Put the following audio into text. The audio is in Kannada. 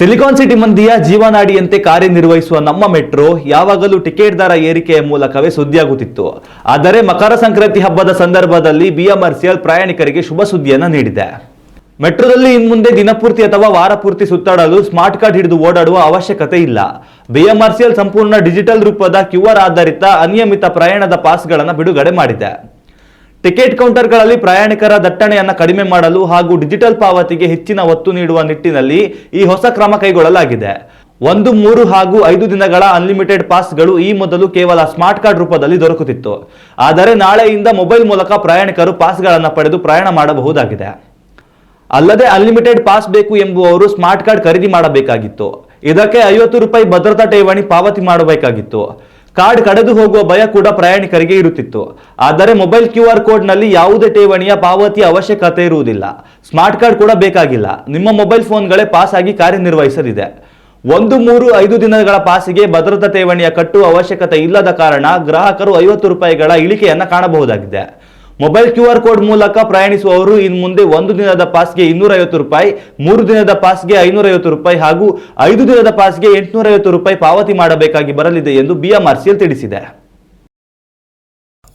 ಸಿಲಿಕಾನ್ ಸಿಟಿ ಮಂದಿಯ ಜೀವನಾಡಿಯಂತೆ ಕಾರ್ಯನಿರ್ವಹಿಸುವ ನಮ್ಮ ಮೆಟ್ರೋ ಯಾವಾಗಲೂ ಟಿಕೆಟ್ ದರ ಏರಿಕೆಯ ಮೂಲಕವೇ ಸುದ್ದಿಯಾಗುತ್ತಿತ್ತು. ಆದರೆ ಮಕರ ಸಂಕ್ರಾಂತಿ ಹಬ್ಬದ ಸಂದರ್ಭದಲ್ಲಿ ಬಿಎಂಆರ್ಸಿಎಲ್ ಪ್ರಯಾಣಿಕರಿಗೆ ಶುಭ ಸುದ್ದಿಯನ್ನು ನೀಡಿದೆ. ಮೆಟ್ರೋದಲ್ಲಿ ಇನ್ಮುಂದೆ ದಿನಪೂರ್ತಿ ಅಥವಾ ವಾರಪೂರ್ತಿ ಸುತ್ತಾಡಲು ಸ್ಮಾರ್ಟ್ ಕಾರ್ಡ್ ಹಿಡಿದು ಓಡಾಡುವ ಅವಶ್ಯಕತೆ ಇಲ್ಲ. ಬಿಎಂಆರ್ಸಿಎಲ್ ಸಂಪೂರ್ಣ ಡಿಜಿಟಲ್ ರೂಪದ ಕ್ಯೂಆರ್ ಆಧಾರಿತ ಅನಿಯಮಿತ ಪ್ರಯಾಣದ ಪಾಸ್ಗಳನ್ನು ಬಿಡುಗಡೆ ಮಾಡಿದೆ. ಟಿಕೆಟ್ ಕೌಂಟರ್ಗಳಲ್ಲಿ ಪ್ರಯಾಣಿಕರ ದಟ್ಟಣೆಯನ್ನು ಕಡಿಮೆ ಮಾಡಲು ಹಾಗೂ ಡಿಜಿಟಲ್ ಪಾವತಿಗೆ ಹೆಚ್ಚಿನ ಒತ್ತು ನೀಡುವ ನಿಟ್ಟಿನಲ್ಲಿ ಈ ಹೊಸ ಕ್ರಮ ಕೈಗೊಳ್ಳಲಾಗಿದೆ. ಒಂದು, ಮೂರು ಹಾಗೂ ಐದು ದಿನಗಳ ಅನ್ಲಿಮಿಟೆಡ್ ಪಾಸ್ಗಳು ಈ ಮೊದಲು ಕೇವಲ ಸ್ಮಾರ್ಟ್ ಕಾರ್ಡ್ ರೂಪದಲ್ಲಿ ದೊರಕುತ್ತಿತ್ತು. ಆದರೆ ನಾಳೆಯಿಂದ ಮೊಬೈಲ್ ಮೂಲಕ ಪ್ರಯಾಣಿಕರು ಪಾಸ್ಗಳನ್ನು ಪಡೆದು ಪ್ರಯಾಣ ಮಾಡಬಹುದಾಗಿದೆ. ಅಲ್ಲದೆ ಅನ್ಲಿಮಿಟೆಡ್ ಪಾಸ್ ಬೇಕು ಎಂಬುವವರು ಸ್ಮಾರ್ಟ್ ಕಾರ್ಡ್ ಖರೀದಿ ಮಾಡಬೇಕಾಗಿತ್ತು. ಇದಕ್ಕೆ ಐವತ್ತು ರೂಪಾಯಿ ಭದ್ರತಾ ಠೇವಣಿ ಪಾವತಿ ಮಾಡಬೇಕಾಗಿತ್ತು. ಕಾರ್ಡ್ ಕಡೆದು ಹೋಗುವ ಭಯ ಕೂಡ ಪ್ರಯಾಣಿಕರಿಗೆ ಇರುತ್ತಿತ್ತು. ಆದರೆ ಮೊಬೈಲ್ ಕ್ಯೂ ಆರ್ ಕೋಡ್ನಲ್ಲಿ ಯಾವುದೇ ಠೇವಣಿಯ ಪಾವತಿ ಅವಶ್ಯಕತೆ ಇರುವುದಿಲ್ಲ. ಸ್ಮಾರ್ಟ್ ಕಾರ್ಡ್ ಕೂಡ ಬೇಕಾಗಿಲ್ಲ. ನಿಮ್ಮ ಮೊಬೈಲ್ ಫೋನ್ಗಳೇ ಪಾಸ್ ಆಗಿ ಕಾರ್ಯನಿರ್ವಹಿಸಲಿದೆ. ಒಂದು, ಮೂರು, ಐದು ದಿನಗಳ ಪಾಸಿಗೆ ಭದ್ರತಾ ಠೇವಣಿಯ ಕಟ್ಟುವ ಅವಶ್ಯಕತೆ ಇಲ್ಲದ ಕಾರಣ ಗ್ರಾಹಕರು ಐವತ್ತು ರೂಪಾಯಿಗಳ ಇಳಿಕೆಯನ್ನು ಕಾಣಬಹುದಾಗಿದೆ. ಮೊಬೈಲ್ ಕ್ಯೂ ಆರ್ ಕೋಡ್ ಮೂಲಕ ಪ್ರಯಾಣಿಸುವವರು ಇನ್ನು ಮುಂದೆ ಒಂದು ದಿನದ ಪಾಸ್ಗೆ ಇನ್ನೂರೈವತ್ತು ರೂಪಾಯಿ, ಮೂರು ದಿನದ ಪಾಸ್ಗೆ ಐನೂರೈವತ್ತು ರೂಪಾಯಿ ಹಾಗೂ ಐದು ದಿನದ ಪಾಸ್ಗೆ ಎಂಟುನೂರೈವತ್ತು ರೂಪಾಯಿ ಪಾವತಿ ಮಾಡಬೇಕಾಗಿ ಬರಲಿದೆ ಎಂದು ಬಿಎಂಆರ್ಸಿಎಲ್ ತಿಳಿಸಿದೆ.